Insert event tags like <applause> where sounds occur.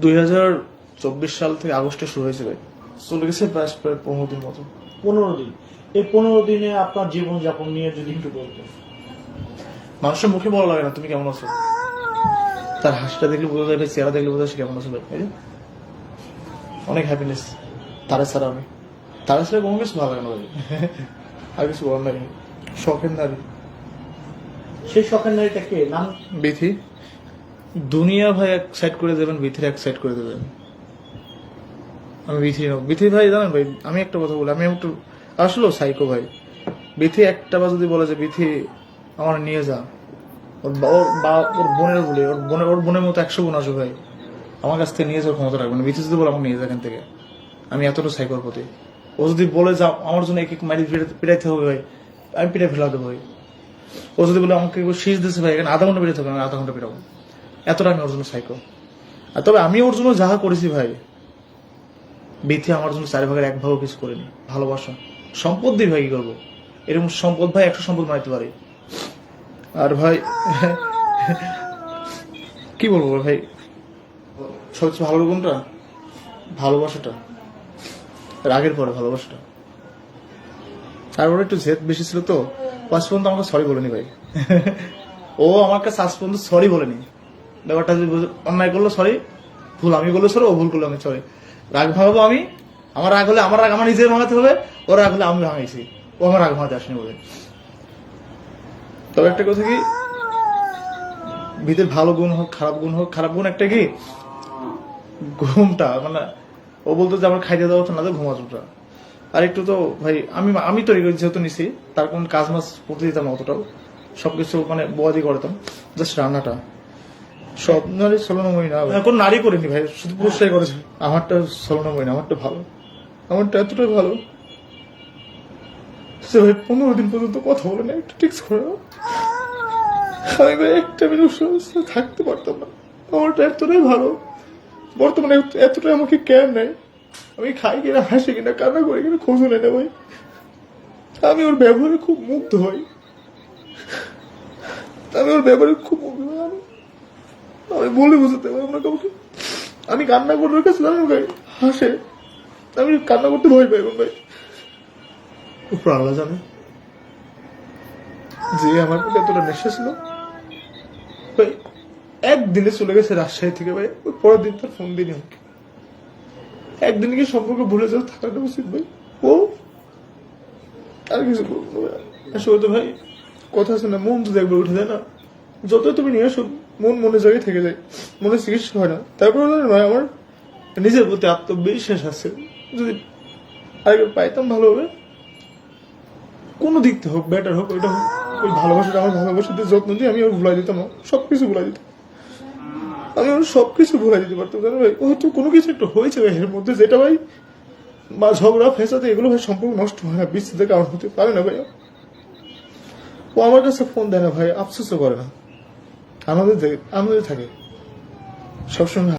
দুই হাজার চব্বিশ সাল থেকে আগস্টে শুরু হয়েছে ভাই চলে গেছে প্রায় প্রায় পনেরো দিন মতো। পনেরো দিন। এই পনেরো দিনে আপনার জীবনযাপন নিয়ে যদি একটু বলতেন। মানুষের মুখে বলা লাগে না তুমি কেমন আছো? তার হাসিটা দেখলে বোঝা যায় চেহারা দেখলে বোঝা যায় সে কেমন আছে ভাই। অনেক হ্যাপিনেস তারা ছাড়া আমি তারা ছাড়া কোনো কিছু ভালো লাগে না আর কিছু বলার নাই। শখের নারী। সেই শখের নারীটা কে? নাম? বিথি। দুনিয়া ভাই এক সাইড করে দেবেন বিথির এক সাইড করে দেবেন। আমি বিথি বিথি ভাই, জানেন ভাই, আমি একটা কথা বলি, আমি একটু আসলো সাইকো ভাই। বিথি একটা বার যদি বলে যে বিথি আমার নিয়ে যা। ওর বা- ওর বা বোনের বলি, ওর বোনের ওর বোনের মতো একশো বোন আসবে ভাই। আমার কাছ থেকে নিয়ে যাওয়ার ক্ষমতা রাখবে না। বিথি যদি বলে, আমাকে নিয়ে যা এখান থেকে। আমি এতটা সাইকোর প্রতি। ও যদি বলে, যা, আমার জন্য এক এক মারি পিটাইতে হবে ভাই, আমি পিটাই ফেলা দেবো ভাই। ও যদি বলে, আমাকে শীষ দিচ্ছে ভাই, এখানে আধা ঘণ্টা বেরোতে হবে, আমি আধা ঘণ্টা বেরোবো এতটা আমি ওর জন্য সাইকো আর তবে আমি ওর জন্য যাহা করেছি ভাই বিথি আমার জন্য চারি ভাগের এক ভাগও কিছু করিনি। ভালোবাসা। সম্পদ দিয়ে ভাই, কি করব? এরকম সম্পদ ভাই, একশো সম্পদ বানাইতে পারি। আর ভাই, <laughs> কি বলব ভাই? সবচেয়ে ভালো কোনটা ভালোবাসাটা। রাগের পরে ভালোবাসাটা। আর ওর একটু জেদ বেশি ছিল তো, পাঁচ পর্যন্ত আমাকে সরি বলেনি ভাই। <laughs> ও আমার কাছে পর্যন্ত সরি বলেনি। ব্যাপারটা যদি অন্যায় করল সরি ভুল আমি করলে সরি ও ভুল করল আমি সরি রাগ ভাঙাবো আমি, আমার রাগ হলে আমার রাগ আমার নিজের ভাঙাতে হবে ওর রাগ হলে আমি ভাঙাইছি। ও আমার রাগ ভাঙাতে আসেনি বলে। তবে একটা কথা কি? ভিতরে ভালো গুণ হোক, খারাপ গুণ হোক, খারাপ গুণ একটা কি? ঘুমটা মানে ও বলতো যে আমার খাইতে দেওয়া হতো না তো ঘুমাতোটা আর একটু তো, ভাই, আমি আমি তৈরি করে যেহেতু নিছি, তার কোন কাজ মাছ করতে দিতাম অতটাও। সবকিছু মানে বোয়াদি করতাম জাস্ট রান্নাটা। সব নারী সলনময়ী না। ভাই। কোন নারী করেনি ভাই শুধু পুরুষরাই করেছে। আমারটা সলনময়ী না আমারটা ভালো। আমারটা এতটাই ভালো সে ভাই পনেরো দিন পর্যন্ত কথা বলে না একটু টিক্স করে। আমি ভাই একটা মিনিট সুস্থ থাকতে পারতাম না। আমারটা এতটাই ভালো। বর্তমানে এতটাই আমাকে কেয়ার নেয়। আমি খাই কিনা হাসি কিনা কান্না করি কিনা খোঁজ নেই না ভাই। আমি ওর ব্যবহারে খুব মুগ্ধ হই। আমি ওর ব্যবহারে খুব মুগ্ধ আমি বলে বুঝতে পারব না কাউকে। আমি কান্না করে জানো ভাই হাসে। আমি কান্না করতে ভয় পাই ভাই। উপর আল্লাহ জানে। যে আমার প্রতি এতটা নেশা ছিল ভাই একদিনে চলে গেছে রাজশাহী থেকে ভাই ওই পরের দিন তার ফোন দিনই আমাকে। একদিন কি সম্পর্ক ভুলে যাও থাকাটা উচিত ভাই। ও আর কিছু। আসলে তো ভাই কথা আছে না মন যদি একবার উঠে যায় না। যতই তুমি নিয়ে আসো মন মনে জায়গায় থেকে যায়। মনে চিকিৎসা হয় না। তারপরে ভাই আমার নিজের প্রতি আত্মবিশ্বাস আছে। যদি আরেকবার পাইতাম ভালো হবে কোনো দিক হোক বেটার হোক, ওইটা হোক, ওই ভালোবাসাটা আমার ভালোবাসাতে যত্ন দিয়ে আমি ওর ভুলাই দিতাম সব কিছু ভুলাই দিতাম। আমি ওর সব কিছু ভুলাই দিতে পারতাম। জানো ভাই? হয়তো কোনো কিছু একটা হয়েছে ভাই, এর মধ্যে যেটা ভাই, বা ঝগড়া ফেসাতে এগুলো ভাই সম্পর্ক নষ্ট হয় না, বিচ্ছেদের কারণ হতে পারে না ভাই ও আমার কাছে ফোন দেয় না ভাই, আফসোসও করে না। আমাদের আমাদের থাকে। সবসময়